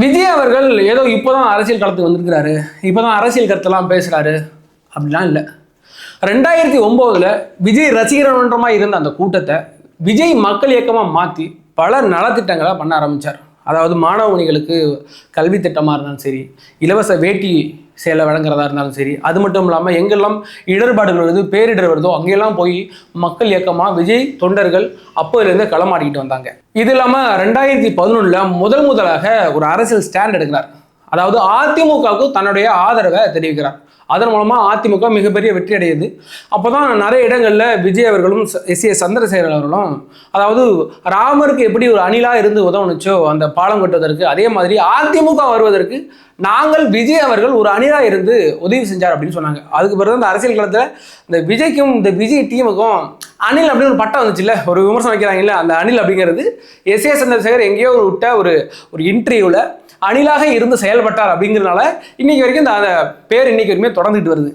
விஜய் அவர்கள் ஏதோ இப்போதான் அரசியல் களத்துக்கு வந்திருக்கிறாரு. இப்போதான் அரசியல் கருத்தெல்லாம் பேசுறாரு. அப்படிலாம் இல்லை. ரெண்டாயிரத்தி ஒம்போதுல விஜய் ரசிகரமன்றமாக இருந்த அந்த கூட்டத்தை விஜய் மக்கள் இயக்கமாக மாற்றி பல நலத்திட்டங்களை பண்ண ஆரம்பிச்சார். அதாவது மாணவனிகளுக்கு கல்வி திட்டமாக இருந்தாலும் சரி இலவச வேட்டி சேலை வழங்குறதா இருந்தாலும் சரி அது மட்டும் இல்லாமல் எங்கெல்லாம் இடர்பாடுகள் வருது பேரிடர் வருதோ அங்கெல்லாம் போய் மக்கள் இயக்கமாக விஜய் தொண்டர்கள் அப்போதுலேருந்து களமாடிக்கிட்டு வந்தாங்க. இது இல்லாமல் ரெண்டாயிரத்தி பதினொன்றில் முதல் முதலாக ஒரு அரசியல் ஸ்டாண்ட் எடுக்கிறார். அதாவது அதிமுகவுக்கு தன்னுடைய ஆதரவை தெரிவிக்கிறார். அதன் மூலமாக அதிமுக மிகப்பெரிய வெற்றி அடையுது. அப்போ தான் நிறைய இடங்களில் விஜய் அவர்களும் எஸ் ஏ சந்திரசேகர் அவர்களும் அதாவது ராமருக்கு எப்படி ஒரு அணிலாக இருந்து உதவுனுச்சோ அந்த பாலம் கட்டுவதற்கு அதே மாதிரி அதிமுக வருவதற்கு நாங்கள் விஜய் அவர்கள் ஒரு அணிலாக இருந்து உதவி செஞ்சார் அப்படின்னு சொன்னாங்க. அதுக்கு பிறகு இந்த அரசியல் களத்தில் இந்த விஜய்க்கும் இந்த விஜய் டீமுக்கும் அணில் அப்படின்னு ஒரு பட்டம் வந்துச்சுல்ல ஒரு விமர்சனம் வைக்கிறாங்கல்ல அந்த அணில் அப்படிங்கிறது எஸ் ஏ சந்திரசேகர் எங்கேயோ ஒரு விட்ட ஒரு ஒரு இன்டர்வியூவில் அணிலாக இருந்து செயல்பட்டார் அப்படிங்கிறதுனால இன்னைக்கு வரைக்கும் இந்த அந்த பேர் இன்னைக்கு வரைக்குமே தொடர்ந்துட்டு வருது.